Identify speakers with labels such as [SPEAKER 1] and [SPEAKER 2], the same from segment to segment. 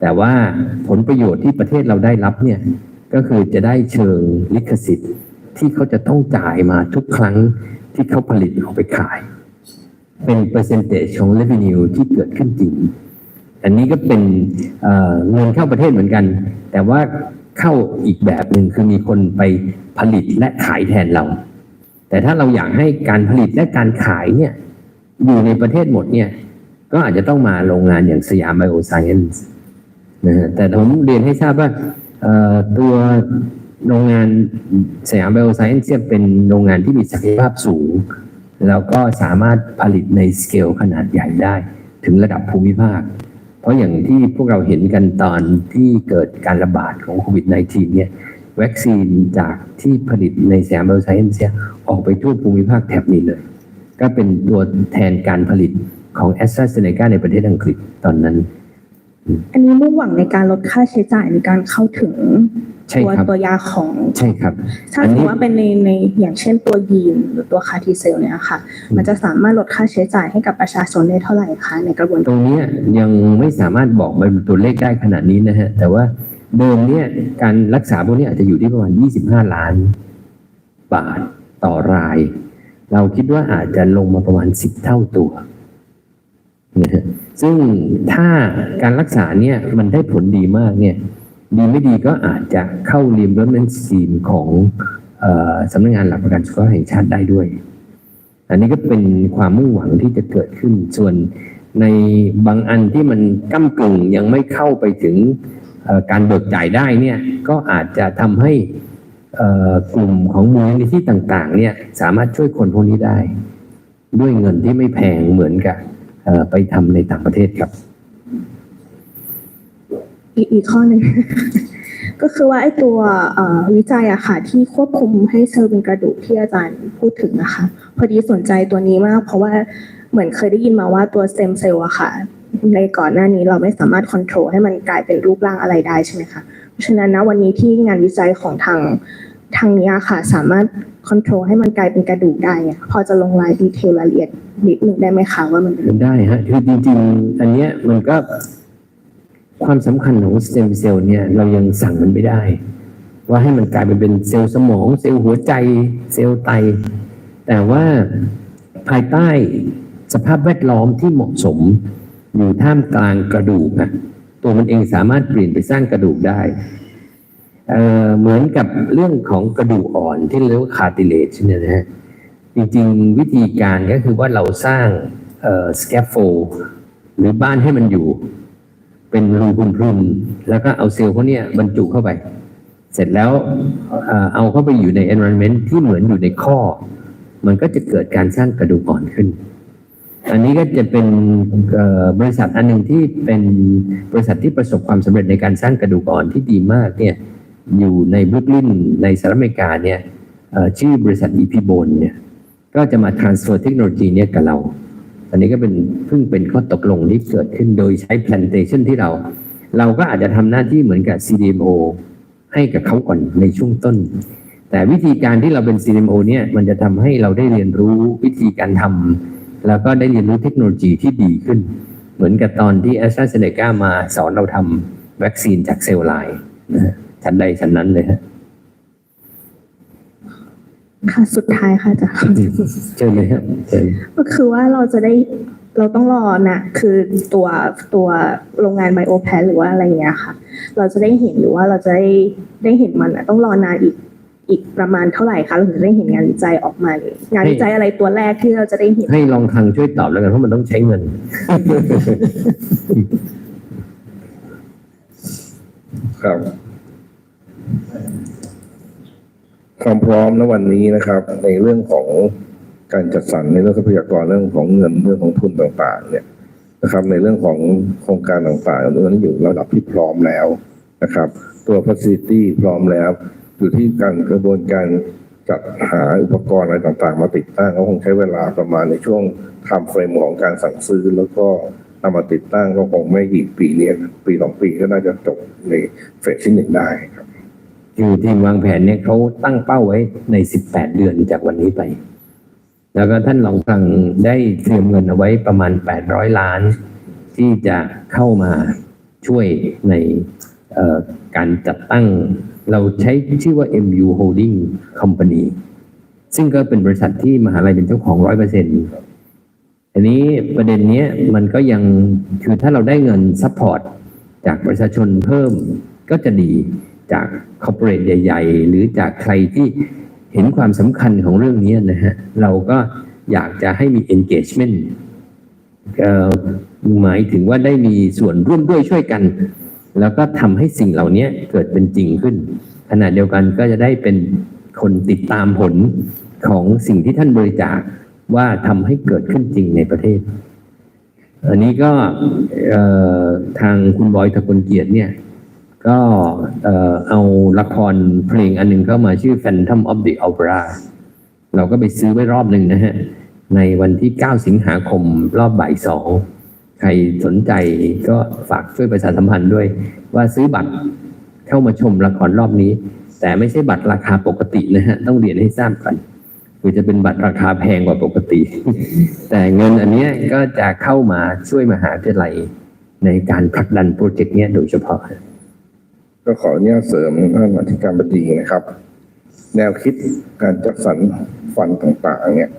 [SPEAKER 1] แต่ว่าผลประโยชน์ที่ประเทศเราได้รับเนี่ยก็คือจะได้เชิงลิขสิทธิ์ที่เขาจะต้องจ่ายมาทุกครั้งที่เขาผลิตออกไปขาย เป็นเปอร์เซนเตจของ revenue ที่เกิดขึ้นจริง อันนี้ก็เป็นเอ่อเงินเข้าประเทศเหมือนกัน แต่ว่าเข้าอีกแบบหนึ่งคือมีคนไปผลิตและขายแทนเรา แต่ถ้าเราอยากให้การผลิตและการขายเนี่ยอยู่ในประเทศหมดเนี่ยก็อาจจะต้องมาโรงงานอย่างสยามไบโอไซเอนซ์ นะฮะแต่ผมเรียนให้ทราบว่าตัวโรงงานสยามไบโอไซเอนซ์ยเป็นโรงงานที่มีศักยภาพสูง แล้วก็สามารถผลิตในสเกลขนาดใหญ่ได้ ถึงระดับภูมิภาค เพราะอย่างที่พวกเราเห็นกันตอนที่เกิดการระบาดของโควิด -19 เนี่ยวัคซีนจากที่ผลิตในสยามไบโอไซเอนซ์เนี่ยออกไปทั่วภูมิภาคแถบนี้เลย ก็เป็นตัวแทนการผลิตของแอสตราเซเนกาในประเทศอังกฤษตอนนั้น
[SPEAKER 2] อันนี้มุ่งหวังในการลดค่าใช้จ่ายในการเข้าถึง
[SPEAKER 1] ใช่
[SPEAKER 2] ตัว
[SPEAKER 1] ครับ
[SPEAKER 2] ตัวยาของ
[SPEAKER 1] ใช่ครับ
[SPEAKER 2] ถ้า
[SPEAKER 1] อัน
[SPEAKER 2] สม
[SPEAKER 1] นี้
[SPEAKER 2] มติว่าเป็นในในอย่างเช่นตัวยีนหรือตัวคาร์ทีเซลเนี่ยค่ะ มันจะสามารถลดค่าใช้จ่ายให้กับประชาชนได้เท่าไหร่คะในกระบวน
[SPEAKER 1] ต
[SPEAKER 2] การ
[SPEAKER 1] รงเนี้ยยังไม่สามารถบอกเป็นตัวเลขได้ขนาดนี้นะฮะ แต่ว่าเดิมเนี่ยการรักษาพวกนี้อาจจะอยู่ที่ประมาณ 25 ล้านบาทต่อราย เราคิดว่าอาจจะลงมาประมาณ 10 เท่าตัวนะฮะ ซึ่งถ้าการรักษาเนี่ยมันได้ผลดีมากเนี่ยดีไม่ดีก็อาจจะเข้า reimbursement scheme ของออสำนักงานหลักประกันสุขภาพแห่งชาติได้ด้วย อันนี้ก็เป็นความมุ่งหวังที่จะเกิดขึ้น ส่วนในบางอันที่มันก้ากึ่งยังไม่เข้าไปถึงการเบิกจ่ายได้เนี่ยก็อาจจะทำให้กลุ่มของมูลนิธิต่างๆเนี่ยสามารถช่วยคนพวกนี้ได้ ด้วยเงินที่ไม่แพงเหมือนกับ ไปทำในต่างประเทศครับ
[SPEAKER 2] อีกอีกข้อหนึ่ง ก็คือว่าไอ้ตัววิจัยอะค่ะ ที่ควบคุมให้เซลล์เป็นกระดูกที่อาจารย์พูดถึงนะคะ พอดีสนใจตัวนี้มาก เพราะว่าเหมือนเคยได้ยินมาว่าตัวเต็มเซลล์อะค่ะ ในก่อนหน้านี้เราไม่สามารถควบคุมให้มันกลายเป็นรูปร่างอะไรได้ใช่ไหมคะเพราะฉะนั้นนะวันนี้ที่งานวิจัยของทาง ทางนี้ค่ะ สามารถควบคุมให้มันกลายเป็นกระดูกได้พอจะลงรายดีเทลรายละเอียดนิดหนึ่งได้ไหมคะว่ามันเป็น
[SPEAKER 1] ได้ฮะคือจริงๆ อันเนี้ยมันก็ความสำคัญของสเต็มเซลล์เนี่ยเรายังสั่งมันไม่ได้ ว่าให้มันกลายไปเป็นเซลล์สมอง เซลล์หัวใจ เซลล์ไต แต่ว่าภายใต้สภาพแวดล้อมที่เหมาะสม อยู่ท่ามกลางกระดูกอะตัวมันเองสามารถเปลี่ยนไปสร้างกระดูกได้ เหมือนกับเรื่องของกระดูกอ่อนที่เรียกว่าคาติเลจเนี่ยนะฮะจริงๆวิธีการก็คือว่าเราสร้างเอ่อ scaffold หรือบ้านให้มันอยู่ เป็นรูพรุนๆแล้วก็เอาเซลล์พวกนี้บรรจุเข้าไป เสร็จแล้วเอาเข้าไปอยู่ใน environment ที่เหมือนอยู่ในข้อ มันก็จะเกิดการสร้างกระดูกอ่อนขึ้น อันนี้ก็จะเป็นบริษัทอันหนึ่งที่เป็นบริษัทที่ประสบความสำเร็จในการสร้างกระดูกอ่อนที่ดีมากเนี่ย อยู่ในบรุกลินในสหรัฐอเมริกาเนี่ยชื่อบริษัท EP Bone เนี่ยก็จะมา transfer เทคโนโลยีเนี่ยกับเรา อันนี้ก็เป็นเพิ่งเป็นข้อตกลงที่เกิดขึ้นโดยใช้ plantation ที่เรา เราก็อาจจะทำหน้าที่เหมือนกับ CDMO ให้กับเขาก่อนในช่วงต้น แต่วิธีการที่เราเป็น CDMO เนี่ยมันจะทำให้เราได้เรียนรู้วิธีการทำแล้วก็ได้เรียนรู้เทคโนโลยีที่ดีขึ้น เหมือนกับตอนที่ a s t r a z e ซ e c a มาสอนเราทำวัคซีนจากเซลล์ไลน์นะ ชั้นใดชั้นนั้นเลยฮะ
[SPEAKER 2] ค่ะสุดท้ายค่ะอาจารย์
[SPEAKER 1] เชิญเลยครับเชิญ
[SPEAKER 2] ก็คือว่าเราจะได้เราต้องรอนะคือตัวตัวโรงงานไบโอแพนหรือว่าอะไรอย่างเงี้ยค่ะ เราจะได้เห็นหรือว่าเราจะได้ได้เห็นมันอะต้องรอนานอีกอีกประมาณเท่าไหร่คะเราถึงจะได้เห็นงานวิจัยออกมาเลยงานวิจัยอะไรตัวแรกที่เราจะได้เห็น
[SPEAKER 1] ให้ลองทางช่วยตอบแล้วกันเพราะมันต้องใช้เงิน
[SPEAKER 3] ครับ ความพร้อมณวันนี้นะครับ ในเรื่องของการจัดสรรในเรื่องทรัพยากรเรื่องของเงินเรื่องของทุนต่างๆ เนี่ยนะครับ ในเรื่องของโครงการต่างๆเรื่องนี้อยู่ระดับที่พร้อมแล้วนะครับ ตัว facility พร้อมแล้ว อยู่ที่การกระบวนการจัดหาอุปกรณ์อะไรต่างๆ มาติดตั้งก็คงใช้เวลาประมาณในช่วงไทม์เฟรมของการสั่งซื้อแล้วก็นำมาติดตั้งก็คงไม่กี่ปีเนี้ยปีสองปีก็น่าจะจบในเฟสที่หนึ่งได้ครับ
[SPEAKER 1] คือทีมวางแผนเนี่ยเขาตั้งเป้าไว้ใน 18 เดือนจากวันนี้ไป แล้วก็ท่านรองฟังได้เตรียมเงินเอาไว้ประมาณ 800 ล้าน ที่จะเข้ามาช่วยในการจัดตั้ง เราใช้ชื่อว่า MU Holding Company ซึ่งก็เป็นบริษัทที่มหาลัยเป็นเจ้าของร้อยเปอร์เซ็นต์อันนี้ประเด็นเนี้ยมันก็ยังคือถ้าเราได้เงินซัพพอร์ตจากประชาชนเพิ่มก็จะดี จากคอร์ปอเรทใหญ่ ๆ หรือจากใครที่เห็นความสำคัญของเรื่องนี้นะฮะเราก็อยากจะให้มี engagement หมายถึงว่าได้มีส่วนร่วมด้วยช่วยกัน แล้วก็ทำให้สิ่งเหล่านี้เกิดเป็นจริงขึ้น ขณะเดียวกันก็จะได้เป็นคนติดตามผลของสิ่งที่ท่านบริจาคว่าทำให้เกิดขึ้นจริงในประเทศ อันนี้ก็ทางคุณบอยทะกลเกียรติเนี่ย ก็เอ่อเอาละครเพลงอันหนึงเข้ามาชื่อ Phantom of the Opera เราก็ไปซื้อไว้รอบหนึ่งนะฮะ ในวันที่ 9 สิงหาคมรอบบ่ายสองใครสนใจก็ฝากช่วยประชาสัมพันธ์ด้วย ว่าซื้อบัตรเข้ามาชมละครรอบนี้ แต่ไม่ใช่บัตรราคาปกตินะฮะ ต้องเรียนให้ทราบก่อนคือจะเป็นบัตรราคาแพงกว่าปกติ แต่เงินอันนี้ก็จะเข้ามาช่วยมหาวิทยาลัยในการผลักดันโปรเจกต์นี้โดยเฉพาะ
[SPEAKER 3] ก็ขออนุญาตเสริมท่านอธิการบดีนะครับ แนวคิดการจัดสรรฟันต่างๆ เนี่ย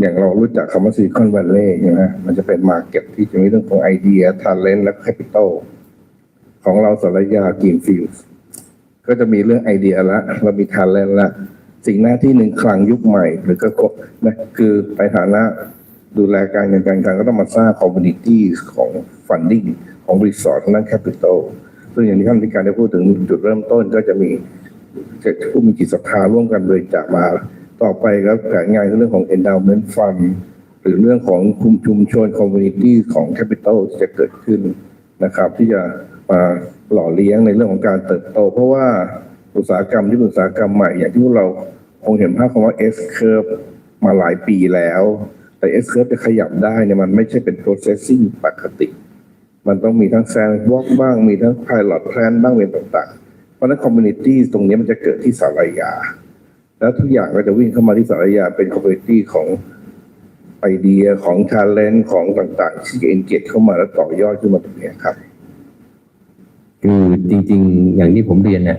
[SPEAKER 3] อย่างเรารู้จักคำว่าซิลิคอน v วล l ล y ใช่ไหมมันจะเป็นมาเก็ตที่จะมีเรื่องของไอเดียท ALENT และแคปิตอลของเราสารยากีนฟิลส์ก็จะมีเรื่องไอเดียละเรามีท ALENT ละสิ่งหน้าที่หนึ่งคลังยุคใหม่ หรือก็นะคือในฐานะดูแลการเงินการคลังก็ต้องมาสร้างคอมมูนิตี้ของฟันดิ้งของรีสอร์ททางด้านแคปิตอล ซึ่งอย่างที่ท่านที่การได้พูดถึงจุดเริ่มต้นก็จะมีผู้มีจิตศรัทธาร่วมกันบริจาคมา ต่อไปครับแผนงานเรื่องของ endowment fund หรือเรื่องของคุมชุมชน community ของ capital จะเกิดขึ้นนะครับ ที่จะมาหล่อเลี้ยงในเรื่องของการเติบโต เพราะว่าอุตสาหกรรมที่เป็นอุตสาหกรรมใหม่ อย่างที่พวกเราคงเห็นภาพคำว่า S curve มาหลายปีแล้ว แต่ S curve จะขยับได้เนี่ยมันไม่ใช่เป็น processing ปกติ มันต้องมีทั้ง sandbox บ้าง มีทั้ง pilot plan บ้างเป็นต่างๆ เพราะนั้น community ตรงนี้มันจะเกิดที่สารยา แล้วทุกอย่างก็จะวิ่งเข้ามาที่สารยาเป็น community ของไอเดียของ talent ของต่างๆ ที่จะ engage เข้ามาแล้วต่อยอดขึ้นมาตรงนี้ครับ
[SPEAKER 1] คือจริง ๆ อย่างที่ผมเรียนเนี่ย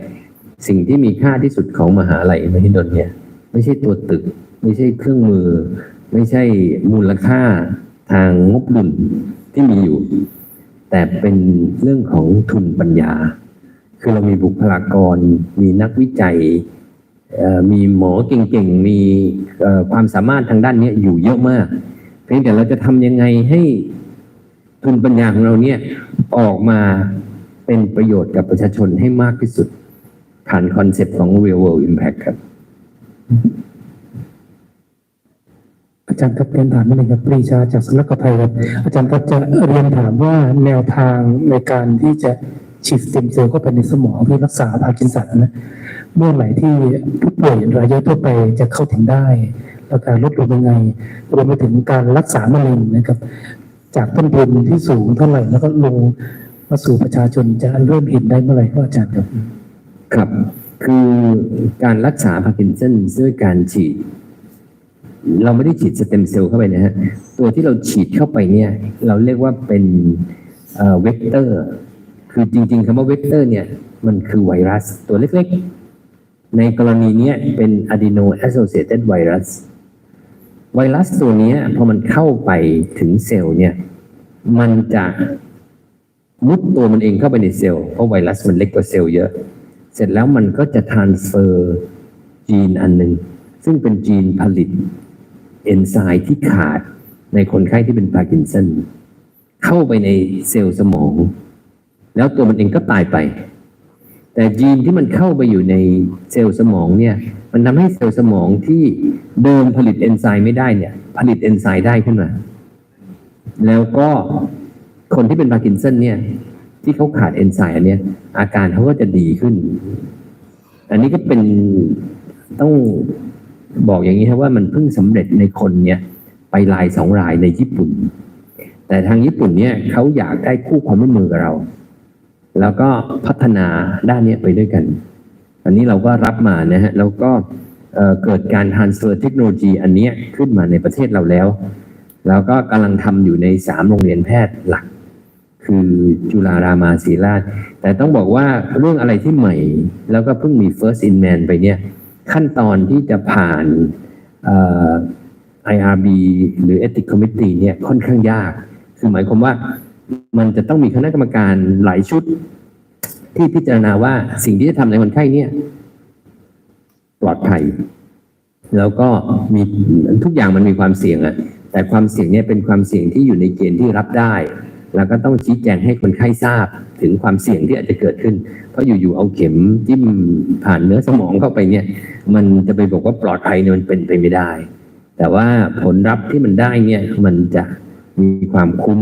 [SPEAKER 1] สิ่งที่มีค่าที่สุดของมหาลัยมหิดลเนี่ย ไม่ใช่ตัวตึก ไม่ใช่เครื่องมือ ไม่ใช่มูลค่าทางงบดุลที่มีอยู่ แต่เป็นเรื่องของทุนปัญญา คือเรามีบุคลากร มีนักวิจัย มีหมอเก่งๆ มีความสามารถทางด้านนี้อยู่เยอะมาก เพียงแต่เราจะทำยังไงให้ทุนปัญญาของเราเนี่ยออกมาเป็นประโยชน์กับประชาชนให้มากที่สุดผ่านคอนเซปต์ของ real world impact ครับ
[SPEAKER 4] อาจารย์ครับเรียนถามนิดนึงครับปรีชาจากสำนักกภัยครับอาจารย์ครับจะเรียนถามว่าแนวทางในการที่จะฉีดสเต็มเซลล์เข้าไปในสมองเพื่อรักษาพาร์กินสันนะเมื่อไหร่ที่ผู้ป่วยรายย่อยทั่วไปจะเข้าถึงได้แล้วการลดลงยังไงรวมไปถึงการรักษามะเร็งนะครับ จากต้นทุนที่สูงเท่าไหร่แล้วก็ลงมาสู่ประชาชนจะเริ่มเห็นได้เมื่อไหร่ครับอาจารย์ครับ
[SPEAKER 1] ครับ คือการรักษาพาร์กินสันด้วยการฉีด เราไม่ได้ฉีดสเต็มเซลล์เข้าไปนะฮะตัวที่เราฉีดเข้าไปเนี่ย เราเรียกว่าเป็นเวกเตอร์ คือจริง ๆคำว่าเวกเตอร์เนี่ย มันคือไวรัสตัวเล็กๆ ในกรณีเนี้ยเป็น adeno associated virus ไวรัสตัวนี้พอมันเข้าไปถึงเซลล์เนี่ย มันจะมุดตัวมันเองเข้าไปในเซลล์เพราะไวรัสมันเล็กกว่าเซลล์เยอะ เสร็จแล้วมันก็จะ transfer จีนอันหนึ่งซึ่งเป็นจีนผลิต เอนไซม์ที่ขาดในคนไข้ที่เป็นพาร์กินสันเข้าไปในเซลล์สมอง แล้วตัวมันเองก็ตายไป แต่จีนที่มันเข้าไปอยู่ในเซลล์สมองเนี่ย มันทำให้เซลล์สมองที่เดิมผลิตเอนไซม์ไม่ได้เนี่ย ผลิตเอนไซม์ได้ขึ้นมา แล้วก็คนที่เป็นพาร์กินสันเนี่ย ที่เขาขาดเอนไซม์อันเนี้ย อาการเขาก็จะดีขึ้น อันนี้ก็เป็นต้อง บอกอย่างนี้ครับว่ามันเพิ่งสำเร็จในคนเนี่ยไปรายสองรายในญี่ปุ่น แต่ทางญี่ปุ่นเนี่ยเขาอยากได้คู่ความร่วมมือกับเรา แล้วก็พัฒนาด้านนี้ไปด้วยกัน อันนี้เราก็รับมานะฮะแล้วก็เกิดการ transfer เทคโนโลยีอันนี้ขึ้นมาในประเทศเราแล้ว แล้วก็กำลังทำอยู่ในสามโรงเรียนแพทย์หลัก คือจุฬารามาศรีราช แต่ต้องบอกว่าเรื่องอะไรที่ใหม่ แล้วก็เพิ่งมี first in man ไปเนี่ย ขั้นตอนที่จะผ่านเอ่อ IRB หรือ Ethics Committee เนี่ยค่อนข้างยาก คือหมายความว่ามันจะต้องมีคณะกรรมการหลายชุด ที่พิจารณาว่าสิ่งที่จะทำในคนไข้เนี่ย ปลอดภัย แล้วก็มีทุกอย่างมันมีความเสี่ยงอะแต่ความเสี่ยงเนี่ยเป็นความเสี่ยงที่อยู่ในเกณฑ์ที่รับได้ แล้วก็ต้องชี้แจงให้คนไข้ทราบถึงความเสี่ยงที่อาจจะเกิดขึ้น เพราะอยู่ๆเอาเข็มจิ้มผ่านเนื้อสมองเข้าไปเนี่ย มันจะไปบอกว่าปลอดภัยเนี่ยมันเป็นไปไม่ได้ แต่ว่าผลลัพธ์ที่มันได้เนี่ยมันจะมีความคุ้ม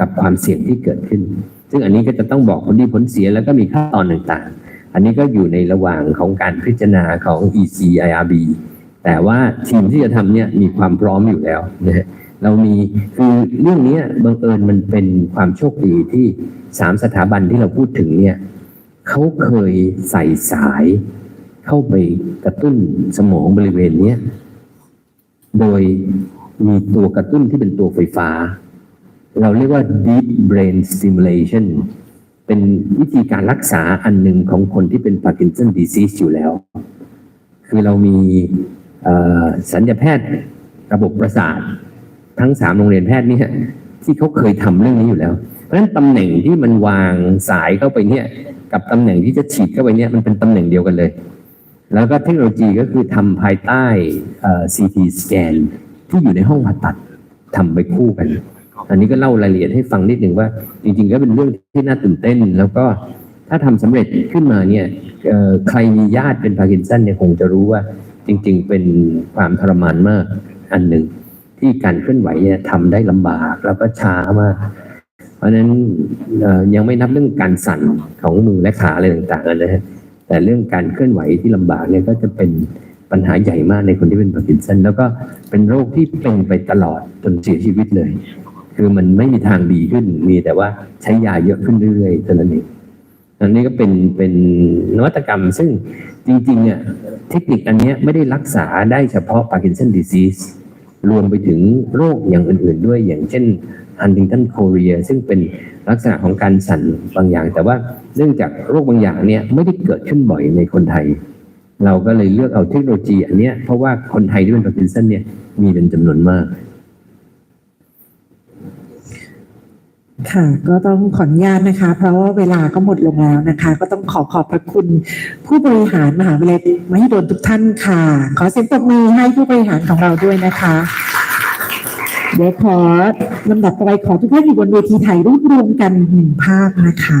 [SPEAKER 1] กับความเสี่ยงที่เกิดขึ้น ซึ่งอันนี้ก็จะต้องบอกผลดีผลเสียแล้วก็มีขั้นตอนต่างๆ อันนี้ก็อยู่ในระหว่างของการพิจารณาของ ECIRB แต่ว่าทีมที่จะทำเนี่ยมีความพร้อมอยู่แล้วนะฮะ เรามีคือเรื่องนี้บังเอิญมันเป็นความโชคดีที่สามสถาบันที่เราพูดถึงเนี่ยเขาเคยใส่สายเข้าไปกระตุ้นสมองบริเวณเนี้ยโดยมีตัวกระตุ้นที่เป็นตัวไฟฟ้า เราเรียกว่า deep brain stimulation เป็นวิธีการรักษาอันหนึ่งของคนที่เป็น Parkinson disease อยู่แล้ว คือเรามีสัญญาแพทย์ระบบประสาท ทั้งสามโรงเรียนแพทย์เนี่ยที่เขาเคยทำเรื่องนี้อยู่แล้ว เพราะฉะนั้นตำแหน่งที่มันวางสายเข้าไปเนี่ย กับตำแหน่งที่จะฉีดเข้าไปเนี่ยมันเป็นตำแหน่งเดียวกันเลย แล้วก็เทคโนโลยีก็คือทำภายใต้เอ่อ CT scan ที่อยู่ในห้องผ่าตัดทำไปคู่กัน อันนี้ก็เล่ารายละเอียดให้ฟังนิดหนึ่งว่า จริงๆ ก็เป็นเรื่องที่น่าตื่นเต้น แล้วก็ถ้าทำสำเร็จขึ้นมาเนี่ยใครมีญาติเป็นพาร์กินสันเนี่ยคงจะรู้ว่าจริง ๆ เป็นความทรมานมากอันหนึ่ง ที่การเคลื่อนไหวเนี่ยทำได้ลำบากแล้วก็ช้ามาก เพราะฉะนั้นยังไม่นับเรื่องการสั่นของมือและขาอะไรต่างๆนะฮะแต่เรื่องการเคลื่อนไหวที่ลำบากเนี่ยก็จะเป็นปัญหาใหญ่มากในคนที่เป็นพาร์กินสันแล้วก็เป็นโรคที่เป็นไปตลอดจนเสียชีวิตเลย คือมันไม่มีทางดีขึ้นมีแต่ว่าใช้ยาเยอะขึ้นเรื่อยๆเท่านั้นเองอันนี้ก็เป็นเป็นนวัตกรรมซึ่งจริงๆอะเทคนิคอันนี้ไม่ได้รักษาได้เฉพาะ Parkinson disease รวมไปถึงโรคอย่างอื่นๆด้วยอย่างเช่น Huntington chorea ซึ่งเป็นลักษณะของการสั่นบางอย่าง แต่ว่าเนื่องจากโรคบางอย่างเนี่ยไม่ได้เกิดขึ้นบ่อยในคนไทย เราก็เลยเลือกเอาเทคโนโลยีอันเนี้ยเพราะว่าคนไทยที่เป็น Parkinson เนี่ยมีเป็นจำนวนมาก
[SPEAKER 5] ค่ะก็ต้องขออนุญาตนะคะ เพราะว่าเวลาก็หมดลงแล้วนะคะ ก็ต้องขอขอบพระคุณ ผู้บริหารมหาวิทยาลัยมหิดลทุกท่านค่ะ ขอเสียงปรบมือให้ผู้บริหารของเราด้วยนะคะ เดี๋ยวขอลำดับต่อไปขอทุกท่านอยู่บนเวทีถ่ายรูปรวมกันหนึ่งภาพนะคะ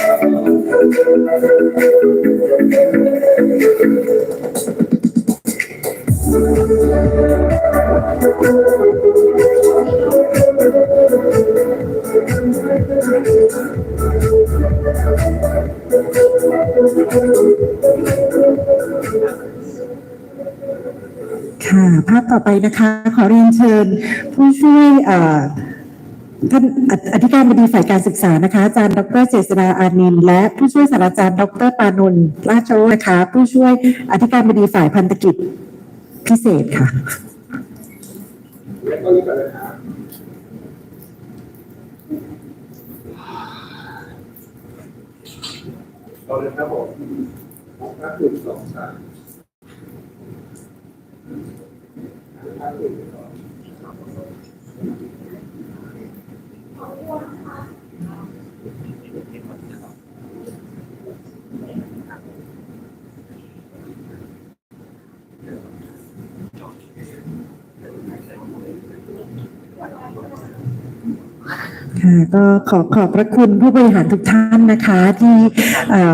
[SPEAKER 5] ค่ะ ภาพต่อไปนะคะ ขอเรียนเชิญผู้ช่วยเอ่อ ท่านอธิการบดีฝ่ายการศึกษานะคะ อาจารย์ดรเจษฎาอานิน และผู้ช่วยศาสตราจารย์ดรปานนท์ราชโรจน์นะคะ ผู้ช่วยอธิการบดีฝ่ายพันธกิจพิเศษค่ะต่อเลยค ก็ขอขอบพระคุณผู้บริหารทุกท่านนะคะ ที่